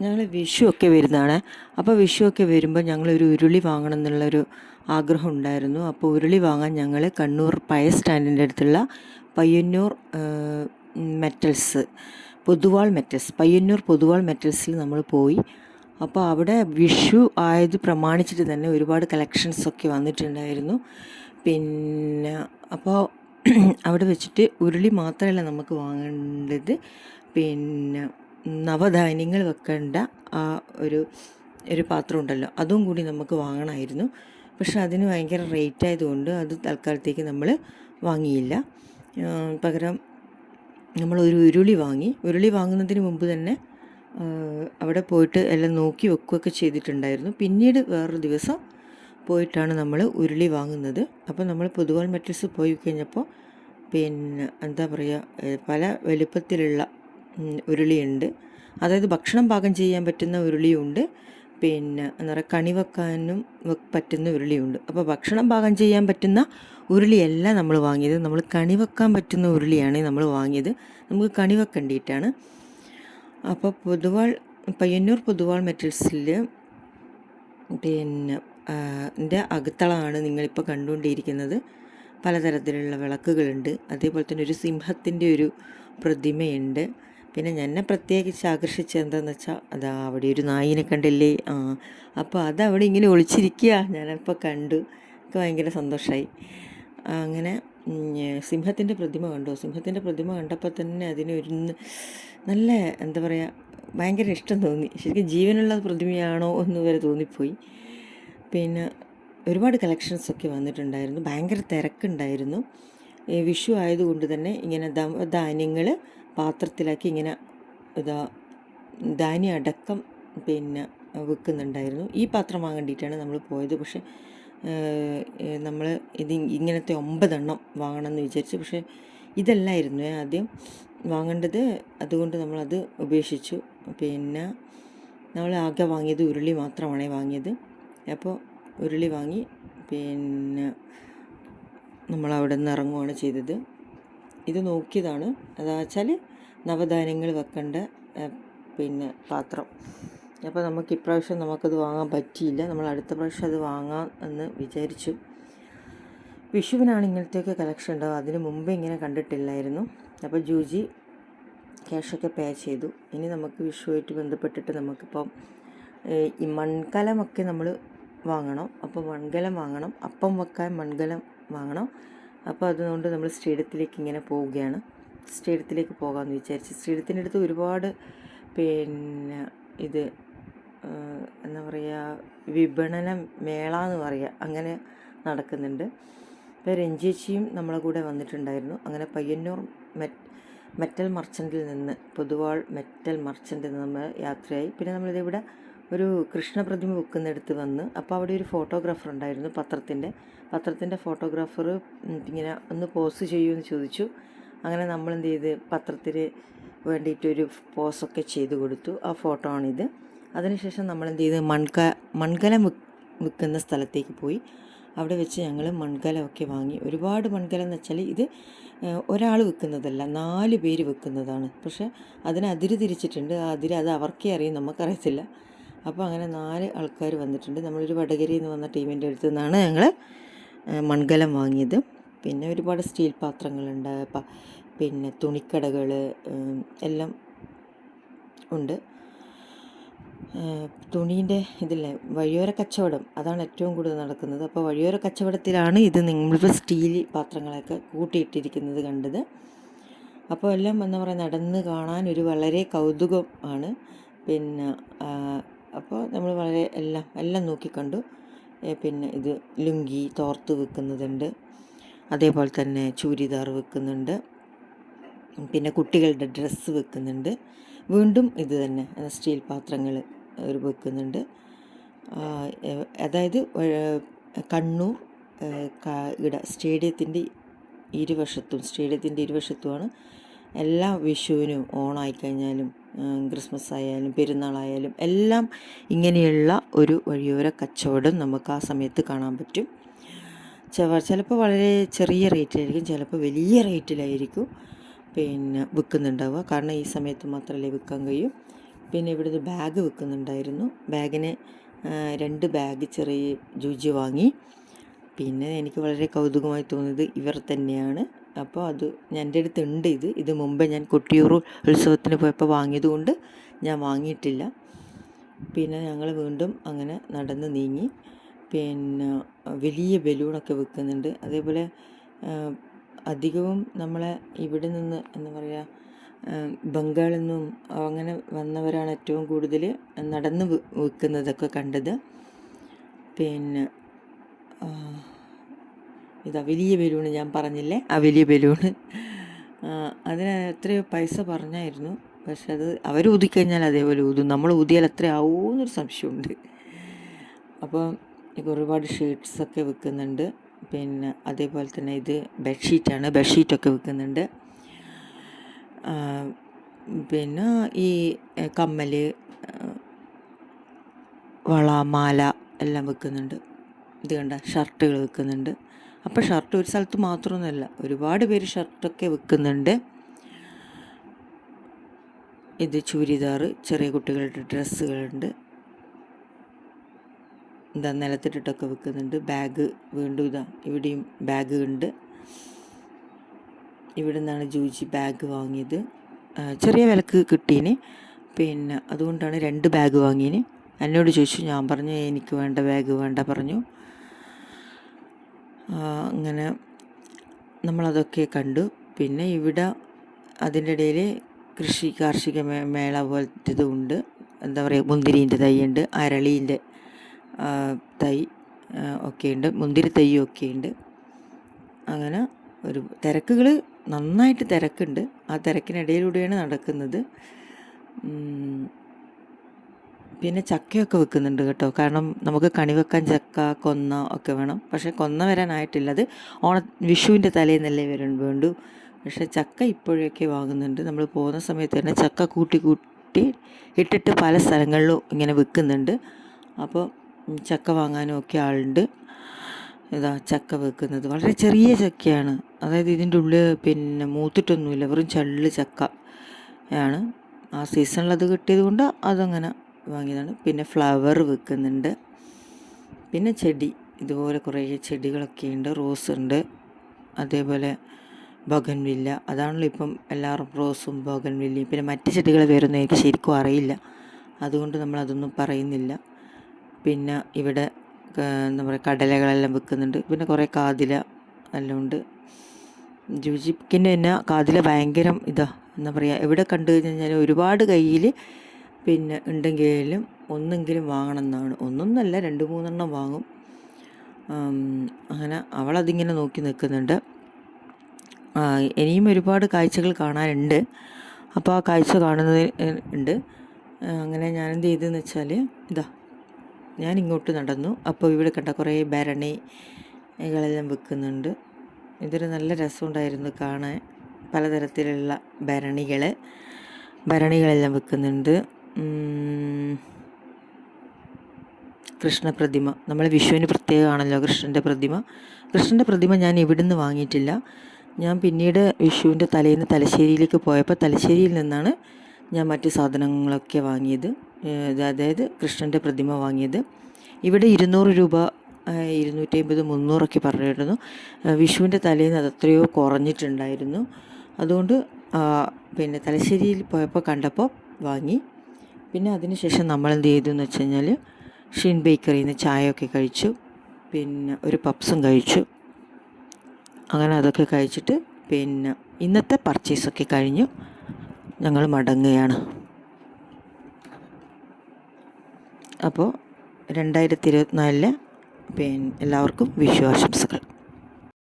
ഞങ്ങൾ വിഷു ഒക്കെ വരുന്നതാണ്. അപ്പോൾ വിഷു ഒക്കെ വരുമ്പോൾ ഞങ്ങളൊരു ഉരുളി വാങ്ങണം എന്നുള്ളൊരു ആഗ്രഹം ഉണ്ടായിരുന്നു. അപ്പോൾ ഉരുളി വാങ്ങാൻ ഞങ്ങൾ കണ്ണൂർ പയ സ്റ്റാൻഡിന്റെ അടുത്തുള്ള പയ്യന്നൂർ മെറ്റൽസ് പൊതുവാൾ മെറ്റൽസ് പയ്യന്നൂർ പൊതുവാൾ മെറ്റൽസിൽ നമ്മൾ പോയി. അപ്പോൾ അവിടെ വിഷു ആയത് പ്രമാണിച്ചിട്ട് തന്നെ ഒരുപാട് കളക്ഷൻസ് ഒക്കെ വന്നിട്ടുണ്ടായിരുന്നു. പിന്നെ അപ്പോൾ അവിടെ വെച്ചിട്ട് ഉരുളി മാത്രമല്ല നമുക്ക് വാങ്ങേണ്ടത്. പിന്നെ നവധാന്യങ്ങൾ വെക്കേണ്ട ആ ഒരു ഒരു പാത്രം ഉണ്ടല്ലോ അതും കൂടി നമുക്ക് വാങ്ങണമായിരുന്നു. പക്ഷെ അതിന് ഭയങ്കര റേറ്റ് ആയതുകൊണ്ട് അത് തൽക്കാലത്തേക്ക് നമ്മൾ വാങ്ങിയില്ല. പകരം നമ്മൾ ഒരു ഉരുളി വാങ്ങി. ഉരുളി വാങ്ങുന്നതിന് മുമ്പ് തന്നെ അവിടെ പോയിട്ട് എല്ലാം നോക്കി വെക്കുകയൊക്കെ ചെയ്തിട്ടുണ്ടായിരുന്നു. പിന്നീട് വേറൊരു ദിവസം പോയിട്ടാണ് നമ്മൾ ഉരുളി വാങ്ങുന്നത്. അപ്പോൾ നമ്മൾ പൊതുവാൾ മെറ്റൽസ് പോയി കഴിഞ്ഞപ്പോൾ പിന്നെ എന്താ പറയുക പല വലുപ്പത്തിലുള്ള ഉരുളിയുണ്ട്. അതായത് ഭക്ഷണം പാകം ചെയ്യാൻ പറ്റുന്ന ഉരുളിയുണ്ട്. പിന്നെ എന്താ പറയുക കണി വെക്കാനും പറ്റുന്ന ഉരുളിയുണ്ട്. അപ്പോൾ ഭക്ഷണം പാകം ചെയ്യാൻ പറ്റുന്ന ഉരുളിയല്ല നമ്മൾ വാങ്ങിയത്. നമ്മൾ കണി വെക്കാൻ പറ്റുന്ന ഉരുളിയാണ് നമ്മൾ വാങ്ങിയത്. നമുക്ക് കണി വെക്കേണ്ടിയിട്ടാണ് അപ്പോൾ പൊതുവാൾ പയ്യന്നൂർ പൊതുവാൾ മെറ്റൽസിൽ പിന്നെ എന്റെ ന്റെ അകത്തളമാണ് നിങ്ങളിപ്പോൾ കണ്ടുകൊണ്ടിരിക്കുന്നത്. പലതരത്തിലുള്ള വിളക്കുകളുണ്ട്. അതേപോലെ തന്നെ ഒരു സിംഹത്തിന്റെ ഒരു പ്രതിമയുണ്ട്. പിന്നെ എന്നെ പ്രത്യേകിച്ച് ആകർഷിച്ചത് എന്താണെന്ന് വെച്ചാൽ അതാ അവിടെ ഒരു നായിനെ കണ്ടില്ലേ? ആ അപ്പോൾ അതവിടെ ഇങ്ങനെ ഒളിച്ചിരിക്കുക ഞാനപ്പോൾ കണ്ടു. എനിക്ക് ഭയങ്കര സന്തോഷമായി അങ്ങനെ സിംഹത്തിന്റെ പ്രതിമ കണ്ടു. സിംഹത്തിന്റെ പ്രതിമ കണ്ടപ്പോൾ തന്നെ അതിനൊരു നല്ല എന്താ പറയുക ഭയങ്കര ഇഷ്ടം തോന്നി. ശരിക്കും ജീവനുള്ള പ്രതിമയാണോ എന്ന് വരെ തോന്നിപ്പോയി. പിന്നെ ഒരുപാട് കളക്ഷൻസൊക്കെ വന്നിട്ടുണ്ടായിരുന്നു. ഭയങ്കര തിരക്കുണ്ടായിരുന്നു. വിഷു ആയതുകൊണ്ട് തന്നെ ഇങ്ങനെ ധാന്യങ്ങൾ പാത്രത്തിലാക്കി ഇങ്ങനെ ഇതാ ധാന്യം അടക്കം പിന്നെ വിൽക്കുന്നുണ്ടായിരുന്നു ഈ പാത്രം വാങ്ങേണ്ടിയിട്ടാണ് നമ്മൾ പോയത്. പക്ഷേ നമ്മൾ ഇത് ഇങ്ങനത്തെ ഒമ്പതെണ്ണം വാങ്ങണമെന്ന് വിചാരിച്ചു. പക്ഷേ ഇതല്ലായിരുന്നു. ആദ്യം വാങ്ങേണ്ടത് അതുകൊണ്ട് നമ്മളത് ഉപേക്ഷിച്ചു. പിന്നെ നമ്മൾ ആകെ വാങ്ങിയത് ഉരുളി മാത്രമാണ് വാങ്ങിയത്. അപ്പോൾ ഉരുളി വാങ്ങി പിന്നെ നമ്മൾ അവിടെ നിന്ന് ഇറങ്ങുകയാണ് ചെയ്തത്. ഇത് നോക്കിയതാണ്. അതാ വെച്ചാൽ നവധാന്യങ്ങൾ വെക്കേണ്ട പിന്നെ പാത്രം. അപ്പോൾ നമുക്ക് ഇപ്രാവശ്യം നമുക്കത് വാങ്ങാൻ പറ്റിയില്ല. നമ്മൾ അടുത്ത പ്രാവശ്യം അത് വാങ്ങാം എന്ന് വിചാരിച്ചു. വിഷുവിനാണ് ഇങ്ങനത്തെയൊക്കെ കളക്ഷൻ ഉണ്ടാവുക. അതിന് മുമ്പ് ഇങ്ങനെ കണ്ടിട്ടില്ലായിരുന്നു. അപ്പോൾ ജൂജി ക്യാഷൊക്കെ പേ ചെയ്തു. ഇനി നമുക്ക് വിഷുവായിട്ട് ബന്ധപ്പെട്ടിട്ട് നമുക്കിപ്പം ഈ മൺകലമൊക്കെ നമ്മൾ വാങ്ങണം. അപ്പോൾ മൺകലം വാങ്ങണം. അപ്പം വെക്കാൻ മൺകലം വാങ്ങണം. അപ്പോൾ അതുകൊണ്ട് നമ്മൾ സ്റ്റേഡിയത്തിലേക്ക് ഇങ്ങനെ പോവുകയാണ്. സ്റ്റേഡിയത്തിലേക്ക് പോകാമെന്ന് വിചാരിച്ച്. സ്റ്റേഡിയത്തിന്റെ അടുത്ത് ഒരുപാട് പിന്നെ ഇത് എന്താ പറയുക വിപണന മേള എന്ന് പറയുക അങ്ങനെ നടക്കുന്നുണ്ട്. ഇപ്പോൾ രഞ്ജേച്ചിയും നമ്മളെ കൂടെ വന്നിട്ടുണ്ടായിരുന്നു. അങ്ങനെ പയ്യന്നൂർ മെറ്റ് മെറ്റൽ മർച്ചന്റിൽ നിന്ന് പൊതുവാൾ മെറ്റൽ മർച്ചന്റിൽ നിന്ന് നമ്മൾ യാത്രയായി. പിന്നെ നമ്മളിതിവിടെ ഒരു കൃഷ്ണപ്രതിമ വെക്കുന്നിടത്ത് വന്ന് അപ്പോൾ അവിടെ ഒരു ഫോട്ടോഗ്രാഫർ ഉണ്ടായിരുന്നു പത്രത്തിന്റെ. പത്രത്തിന്റെ ഫോട്ടോഗ്രാഫർ ഇങ്ങനെ ഒന്ന് പോസ് ചെയ്യുമെന്ന് ചോദിച്ചു. അങ്ങനെ നമ്മൾ എന്ത് ചെയ്ത്? പത്രത്തിൽ വേണ്ടിയിട്ടൊരു പോസൊക്കെ ചെയ്ത് കൊടുത്തു. ആ ഫോട്ടോ ആണിത് അതിനുശേഷം നമ്മൾ എന്ത് ചെയ്ത്? മൺക മൺകലം വിൽക്കുന്ന സ്ഥലത്തേക്ക് പോയി. അവിടെ വെച്ച് ഞങ്ങൾ മൺകലമൊക്കെ വാങ്ങി. ഒരുപാട് മൺകലം എന്ന് വെച്ചാൽ ഇത് ഒരാൾ വെക്കുന്നതല്ല നാല് പേര് വെക്കുന്നതാണ്. പക്ഷേ അതിന് അതിര് തിരിച്ചിട്ടുണ്ട് ആ അതിര് അത് അവർക്കേ അറിയും നമുക്കറിയത്തില്ല. അപ്പോൾ അങ്ങനെ നാല് ആൾക്കാർ വന്നിട്ടുണ്ട്. നമ്മളൊരു വടകരയിൽ നിന്ന് വന്ന ടീമിന്റെ അടുത്ത് നിന്നാണ് ഞങ്ങൾ മൺകലം വാങ്ങിയത്. പിന്നെ ഒരുപാട് സ്റ്റീൽ പാത്രങ്ങളുണ്ട് പിന്നെ തുണിക്കടകൾ എല്ലാം ഉണ്ട്. തുണീന്റെ ഇതില്ലേ വഴിയോര കച്ചവടം അതാണ് ഏറ്റവും കൂടുതൽ നടക്കുന്നത്. അപ്പോൾ വഴിയോര കച്ചവടത്തിലാണ് ഇത് നമ്മളിപ്പോൾ സ്റ്റീൽ പാത്രങ്ങളൊക്കെ കൂട്ടിയിട്ടിരിക്കുന്നത് കണ്ടത്. അപ്പോൾ എല്ലാം എന്താ പറയുക നടന്ന് കാണാൻ ഒരു വളരെ കൗതുകം ആണ്. പിന്നെ അപ്പോൾ നമ്മൾ വളരെ എല്ലാം എല്ലാം നോക്കിക്കണ്ടു പിന്നെ ഇത് ലുങ്കി തോർത്ത് വെക്കുന്നതുണ്ട്. അതേപോലെ തന്നെ ചൂരിദാർ വെക്കുന്നുണ്ട്. പിന്നെ കുട്ടികളുടെ ഡ്രസ്സ് വെക്കുന്നുണ്ട്. വീണ്ടും ഇത് തന്നെ സ്റ്റീൽ പാത്രങ്ങൾ ഒരു വെക്കുന്നുണ്ട്. അതായത് കണ്ണൂർ ഇട സ്റ്റേഡിയത്തിന്റെ ഇരുവശത്തും സ്റ്റേഡിയത്തിന്റെ ഇരുവശത്തുമാണ് എല്ലാ വിഷുവിനും ഓണമായി കഴിഞ്ഞാലും ക്രിസ്മസ് ആയാലും പെരുന്നാളായാലും എല്ലാം ഇങ്ങനെയുള്ള ഒരു വഴിയോര കച്ചവടം നമുക്ക് ആ സമയത്ത് കാണാൻ പറ്റും. ചിലപ്പോൾ വളരെ ചെറിയ റേറ്റിലായിരിക്കും ചിലപ്പോൾ വലിയ റേറ്റിലായിരിക്കും പിന്നെ വിൽക്കുന്നുണ്ടാവുക. കാരണം ഈ സമയത്ത് മാത്രമല്ലേ വിൽക്കാൻ കഴിയും. പിന്നെ ഇവിടുന്ന് ബാഗ് വിൽക്കുന്നുണ്ടായിരുന്നു. ബാഗിന് രണ്ട് ബാഗ് ചെറിയ ജൂജി വാങ്ങി. പിന്നെ എനിക്ക് വളരെ കൗതുകമായി തോന്നിയത് ഇവർ തന്നെയാണ്. അപ്പോൾ അത് എന്റെ അടുത്ത് ഉണ്ട് ഇത്. ഇത് മുമ്പേ ഞാൻ കൊട്ടിയൂർ ഉത്സവത്തിന് പോയപ്പോൾ വാങ്ങിയതുകൊണ്ട് ഞാൻ വാങ്ങിയിട്ടില്ല. പിന്നെ ഞങ്ങൾ വീണ്ടും അങ്ങനെ നടന്ന് നീങ്ങി. പിന്നെ വലിയ ബലൂണൊക്കെ വെക്കുന്നുണ്ട് അതേപോലെ അധികവും നമ്മളെ ഇവിടെ നിന്ന് എന്താ പറയുക ബംഗാളിൽ നിന്നും അങ്ങനെ വന്നവരാണ് ഏറ്റവും കൂടുതൽ നടന്ന് വിൽക്കുന്നതൊക്കെ കണ്ടത്. പിന്നെ ഇതാ വലിയ ബലൂണ് ഞാൻ പറഞ്ഞില്ലേ? ആ വലിയ ബലൂണ്. അതിന് എത്രയോ പൈസ പറഞ്ഞായിരുന്നു. പക്ഷെ അത് അവർ ഊതിക്കഴിഞ്ഞാൽ അതേപോലെ ഊതും. നമ്മൾ ഊതിയാൽ എത്ര ആവുമെന്നൊരു സംശയമുണ്ട്. അപ്പോൾ ഒരുപാട് ഷീറ്റ്സൊക്കെ വിൽക്കുന്നുണ്ട് പിന്നെ അതേപോലെ തന്നെ ഇത് ബെഡ്ഷീറ്റാണ്. ബെഡ്ഷീറ്റൊക്കെ വിൽക്കുന്നുണ്ട് പിന്നെ ഈ കമ്മൽ വള മാല എല്ലാം വെക്കുന്നുണ്ട്. ഇത് കണ്ട ഷർട്ടുകൾ വെക്കുന്നുണ്ട്. അപ്പോൾ ഷർട്ട് ഒരു സ്ഥലത്ത് മാത്രമൊന്നുമല്ല ഒരുപാട് പേര് ഷർട്ടൊക്കെ വെക്കുന്നുണ്ട്. ഇത് ചൂരിദാർ ചെറിയ കുട്ടികളുടെ ഡ്രസ്സുകളുണ്ട്. എന്താ നിലത്തിട്ടിട്ടൊക്കെ വെക്കുന്നുണ്ട്. ബാഗ് വീണ്ടും ഇതാ ഇവിടെയും ബാഗ് ഉണ്ട്. ഇവിടെ നിന്നാണ് ജൂജി ബാഗ് വാങ്ങിയത്. ചെറിയ വിലക്ക് കിട്ടീന്. പിന്നെ അതുകൊണ്ടാണ് രണ്ട് ബാഗ് വാങ്ങിയന് എന്നോട് ചോദിച്ചു ഞാൻ പറഞ്ഞു എനിക്ക് വേണ്ട ബാഗ് വേണ്ട പറഞ്ഞു. അങ്ങനെ നമ്മളതൊക്കെ കണ്ടു. പിന്നെ ഇവിടെ അതിന്റെ ഇടയിൽ കൃഷി കാർഷിക മേള പോലത്തേതുണ്ട് എന്താ പറയുക മുന്തിരീന്റെ തൈയുണ്ട് അരളീന്റെ തൈ ഒക്കെയുണ്ട് മുന്തിരി തൈയും ഒക്കെയുണ്ട് അങ്ങനെ ഒരു തിരക്കുകൾ നന്നായിട്ട് തിരക്കുണ്ട്. ആ തിരക്കിനിടയിലൂടെയാണ് നടക്കുന്നത്. പിന്നെ ചക്കയൊക്കെ വെക്കുന്നുണ്ട് കേട്ടോ. കാരണം നമുക്ക് കണി വെക്കാൻ ചക്ക കൊന്ന ഒക്കെ വേണം. പക്ഷേ കൊന്ന വരാനായിട്ടില്ല. അത് ഓണ വിഷുവിന്റെ തലേന്നല്ലേ വരൺ വേണ്ടു. പക്ഷേ ചക്ക ഇപ്പോഴൊക്കെ വാങ്ങുന്നുണ്ട്. നമ്മൾ പോകുന്ന സമയത്ത് തന്നെ ചക്ക കൂട്ടി കൂട്ടി ഇട്ടിട്ട് പല സ്ഥലങ്ങളിലും ഇങ്ങനെ വെക്കുന്നുണ്ട്. അപ്പോൾ ചക്ക വാങ്ങാനും ഒക്കെ ആളുണ്ട്. ഇതാ ചക്ക വെക്കുന്നത്. വളരെ ചെറിയ ചക്കയാണ്. അതായത് ഇതിന്റെ ഉള്ളിൽ പിന്നെ മൂത്തിട്ടൊന്നുമില്ല. വെറും ചള്ള് ചക്ക ആണ്. ആ സീസണിൽ അത് കിട്ടിയത് കൊണ്ട് അതങ്ങനെ വാങ്ങിയതാണ്. പിന്നെ ഫ്ലവർ വെക്കുന്നുണ്ട്. പിന്നെ ചെടി. ഇതുപോലെ കുറേ ചെടികളൊക്കെ ഉണ്ട്. റോസ് ഉണ്ട്. അതേപോലെ ബോഗൻവില്ല. അതാണല്ലോ ഇപ്പം എല്ലാവരും റോസും ബോഗൻവില്ലയും. പിന്നെ മറ്റ് ചെടികൾ പേരൊന്നും എനിക്ക് ശരിക്കും അറിയില്ല. അതുകൊണ്ട് നമ്മൾ അതൊന്നും പറയുന്നില്ല. പിന്നെ ഇവിടെ എന്താ പറയുക കടലകളെല്ലാം വെക്കുന്നുണ്ട്. പിന്നെ കുറേ കാതില എല്ലാം ഉണ്ട്. ജൂജിക്കിന്റെ തന്നെ കാതില ഭയങ്കര ഇതാ എന്താ പറയുക എവിടെ കണ്ടു കഴിഞ്ഞാൽ ഒരുപാട് കയ്യിൽ പിന്നെ ഉണ്ടെങ്കിലും ഒന്നെങ്കിലും വാങ്ങണം എന്നാണ് ഒന്നൊന്നല്ല രണ്ട് മൂന്നെണ്ണം വാങ്ങും. അങ്ങനെ അവളതിങ്ങനെ നോക്കി നിൽക്കുന്നുണ്ട്. ഇനിയും ഒരുപാട് കാഴ്ചകൾ കാണാനുണ്ട്. അപ്പോൾ ആ കാഴ്ച കാണുന്നത് ഉണ്ട്. അങ്ങനെ ഞാൻ എന്ത് ചെയ്തെന്ന് വെച്ചാൽ ഇതാ ഞാൻ ഇങ്ങോട്ട് നടന്നു. അപ്പോൾ ഇവിടെ കണ്ട കുറേ ഭരണികളെല്ലാം വെക്കുന്നുണ്ട്. ഇതൊരു നല്ല രസമുണ്ടായിരുന്നു കാണാൻ. പലതരത്തിലുള്ള ഭരണികൾ ഭരണികളെല്ലാം വെക്കുന്നുണ്ട്. കൃഷ്ണപ്രതിമ നമ്മൾ വിഷുവിന് പ്രത്യേകമാണല്ലോ കൃഷ്ണന്റെ പ്രതിമ. കൃഷ്ണന്റെ പ്രതിമ ഞാൻ ഇവിടുന്ന് വാങ്ങിയിട്ടില്ല. ഞാൻ പിന്നീട് വിഷുവിന്റെ തലേന്ന് തലശ്ശേരിയിലേക്ക് പോയപ്പോൾ തലശ്ശേരിയിൽ നിന്നാണ് ഞാൻ മറ്റ് സാധനങ്ങളൊക്കെ വാങ്ങിയത്. അതായത് കൃഷ്ണന്റെ പ്രതിമ വാങ്ങിയത്. ഇവിടെ ഇരുന്നൂറ് രൂപ ഏഹ് ഇരുന്നൂറ്റി അമ്പത് മുന്നൂറൊക്കെ പറഞ്ഞിരുന്നു. വിഷുവിന്റെ തലേന്ന് അത് എത്രയോ കുറഞ്ഞിട്ടുണ്ടായിരുന്നു. അതുകൊണ്ട് പിന്നെ തലശ്ശേരിയിൽ പോയപ്പോൾ കണ്ടപ്പോൾ വാങ്ങി. പിന്നെ അതിനുശേഷം നമ്മൾ എന്ത് ചെയ്തു എന്ന് വെച്ച് കഴിഞ്ഞാൽ ഷീൻ ബേക്കറിയിൽ നിന്ന് ചായയൊക്കെ കഴിച്ചു. പിന്നെ ഒരു പപ്സും കഴിച്ചു. അങ്ങനെ അതൊക്കെ കഴിച്ചിട്ട് പിന്നെ ഇന്നത്തെ പർച്ചേസൊക്കെ കഴിഞ്ഞു. ഞങ്ങൾ മടങ്ങുകയാണ്. അപ്പോൾ രണ്ടായിരത്തി ഇരുപത്തിനാലിലെ പിന്നെ എല്ലാവർക്കും വിഷു ആശംസകൾ.